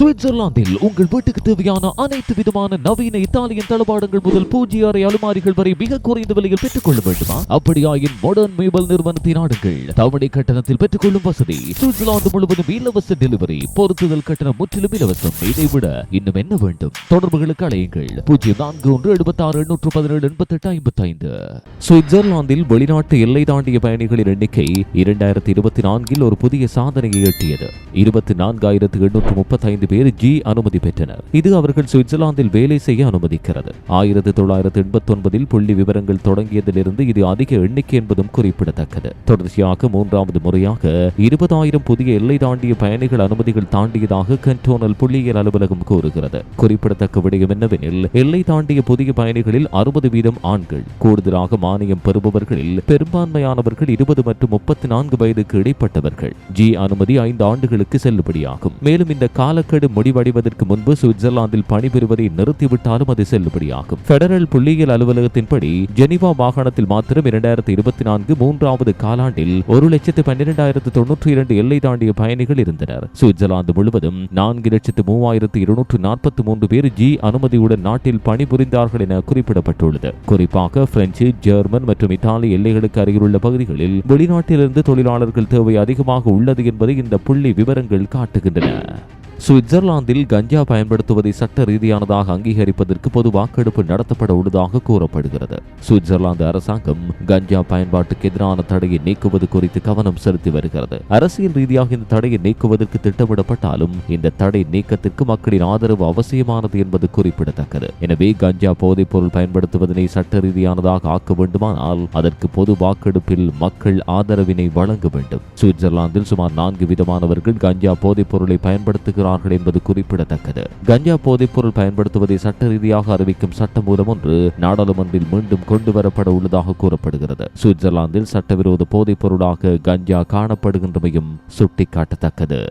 சுவிட்சர்லாந்தில் உங்கள் வீட்டுக்கு தேவையான அனைத்து விதமான நவீன இத்தாலியன் தளபாடங்கள் முதல் பூஜ்ய அறை அலுமாரிகள் வரை மிக குறைந்த விலையில் பெற்றுக்கொள்ள வேண்டுமா? அப்படியாயின் மாடர்ன் மேபல் நிறுவனத்தை நாடுங்கள் தவணை கட்டணத்தில் பெற்றுக்கொள்ளும் வசதி சுவிட்சர்லாந்து முழுவதும் இலவச டெலிவரி பொருத்துதல் கட்டணம் முற்றிலும் இலவசம். இதை விட இன்னும் என்ன வேண்டும்? தொடர்புகளுக்கு அழையுங்கள். பூஜ்ஜியம் நான்கு ஒன்று எழுபத்தி ஆறு எண்ணூற்று பதினேழு எண்பத்தி எட்டு ஐம்பத்தி ஐந்து சுவிட்சர்லாந்தில் வெளிநாட்டு எல்லை தாண்டிய பயணிகளின் எண்ணிக்கை இரண்டாயிரத்தி இருபத்தி நான்கில் ஒரு புதிய சாதனையை எட்டியது. இருபத்தி நான்காயிரத்து எண்ணூற்று முப்பத்தைந்து பேர் ஜி அனுமதி பெற்றனர். இது அவர்கள் சுவிட்சர்லாந்தில் வேலை செய்ய அனுமதிக்கிறது. ஆயிரத்தி தொள்ளாயிரத்தி எண்பத்தி ஒன்பதில் புள்ளி விவரங்கள் தொடங்கியதிலிருந்து இது அதிக எண்ணிக்கை என்பதும் குறிப்பிடத்தக்கது. தொடர்ச்சியாக மூன்றாவது முறையாக இருபதாயிரம் புதிய எல்லை தாண்டிய பயணிகள் அனுமதிகள் தாண்டியதாக கண்டோனல் புள்ளியியல் அலுவலகம் கூறுகிறது. குறிப்பிடத்தக்க விடயம் என்னவெனில் எல்லை தாண்டிய புதிய பயணிகளில் அறுபது வீதம் ஆண்கள். கூடுதலாக மானியம் பெறுபவர்களில் பெரும்பான்மையானவர்கள் இருபது மற்றும் முப்பத்தி நான்கு வயதுக்கு இடைப்பட்டவர்கள். ஜி அனுமதி ஐந்து ஆண்டுகளுக்கு செல்லுபடியாகும். மேலும் இந்த காலக்கெடு முடிவடைவதற்கு முன்பு சுவிட்சர்லாந்தில் பணிபுரிவதை நிறுத்திவிட்டாலும் அது செல்லுபடியாகும். பெடரல் புள்ளியியல் அலுவலகத்தின்படி ஜெனிவா மாகாணத்தில் மாத்திரம் இரண்டாயிரத்தி இருபத்தி நான்கு மூன்றாவது காலாண்டில் ஒரு லட்சத்து பன்னிரெண்டாயிரத்து தொன்னூற்றி இரண்டு எல்லை தாண்டிய பயணிகள் இருந்தனர். சுவிட்சர்லாந்து முழுவதும் நான்கு லட்சத்து மூவாயிரத்து இருநூற்று நாற்பத்தி மூன்று பேர் ஜி அனுமதியுடன் நாட்டில் பணிபுரிந்தார்கள் என குறிப்பிடப்பட்டுள்ளது. குறிப்பாக பிரெஞ்சு ஜெர்மன் மற்றும் இத்தாலி எல்லைகளுக்கு அருகிலுள்ள பகுதிகளில் வெளிநாட்டிலிருந்து தொழிலாளர்கள் தேவை அதிகமாக உள்ளது என்பதை இந்த புள்ளி விவரங்கள் காட்டுகின்றன. சுவிட்சர்லாந்தில் கஞ்சா பயன்படுத்துவதை சட்ட ரீதியானதாக அங்கீகரிப்பதற்கு பொது வாக்கெடுப்பு நடத்தப்பட உள்ளதாக கூறப்படுகிறது. சுவிட்சர்லாந்து அரசாங்கம் கஞ்சா பயன்பாட்டுக்கு எதிரான தடையை நீக்குவது குறித்து கவனம் செலுத்தி வருகிறது. அரசியல் ரீதியாக இந்த தடையை நீக்குவதற்கு திட்டமிடப்பட்டாலும் இந்த தடை நீக்கத்திற்கு மக்களின் ஆதரவு அவசியமானது என்பது குறிப்பிடத்தக்கது. எனவே கஞ்சா போதைப் பொருள் பயன்படுத்துவதனை சட்ட ரீதியானதாக ஆக்க வேண்டுமானால் அதற்கு பொது வாக்கெடுப்பில் மக்கள் ஆதரவினை வழங்க வேண்டும். சுவிட்சர்லாந்தில் சுமார் நான்கு விதமானவர்கள் கஞ்சா போதைப் பொருளை பயன்படுத்துகிறார்கள் என்பது குறிப்பிடத்தக்கது. கஞ்சா போதைப்பொருள் பயன்படுத்துவதை சட்ட ரீதியாக அறிவிக்கும் சட்ட மூலம் ஒன்று நாடாளுமன்றில் மீண்டும் கொண்டு வரப்பட உள்ளதாக கூறப்படுகிறது. சுவிட்சர்லாந்தில் சட்டவிரோத போதைப்பொருளாக கஞ்சா காணப்படுகின்றமையும் சுட்டிக்காட்டத்தக்கது.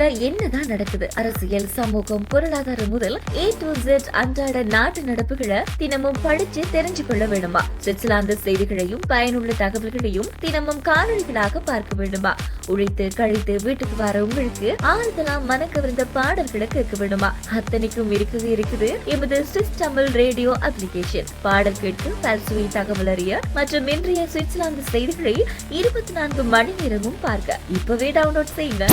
உலகத்துல என்னதான் நடக்குது? அரசியல் சமூகம் பொருளாதாரம் முதல் ஏ டு ஜெட் அன்றாட நாட்டு நடப்புகளை தினமும் படிச்சு தெரிஞ்சு கொள்ள வேண்டுமா? சுவிட்சர்லாந்து செய்திகளையும் பயனுள்ள தகவல்களையும் தினமும் காணொலிகளாக பார்க்க வேண்டுமா? உழைத்து கழித்து வீட்டுக்கு வர உங்களுக்கு ஆறுதலா மனக்கவிருந்த பாடல்களை கேட்க வேண்டுமா? அத்தனைக்கும் இருக்குது இருக்குது எமது சுவிஸ் தமிழ் ரேடியோ அப்ளிகேஷன் பாடல் கேட்க பல்சுவை தகவல் அறிய மற்றும் இன்றைய சுவிட்சர்லாந்து செய்திகளை இருபத்தி நான்கு மணி நேரமும் பார்க்க. இப்பவே டவுன்லோட் செய்யுங்க.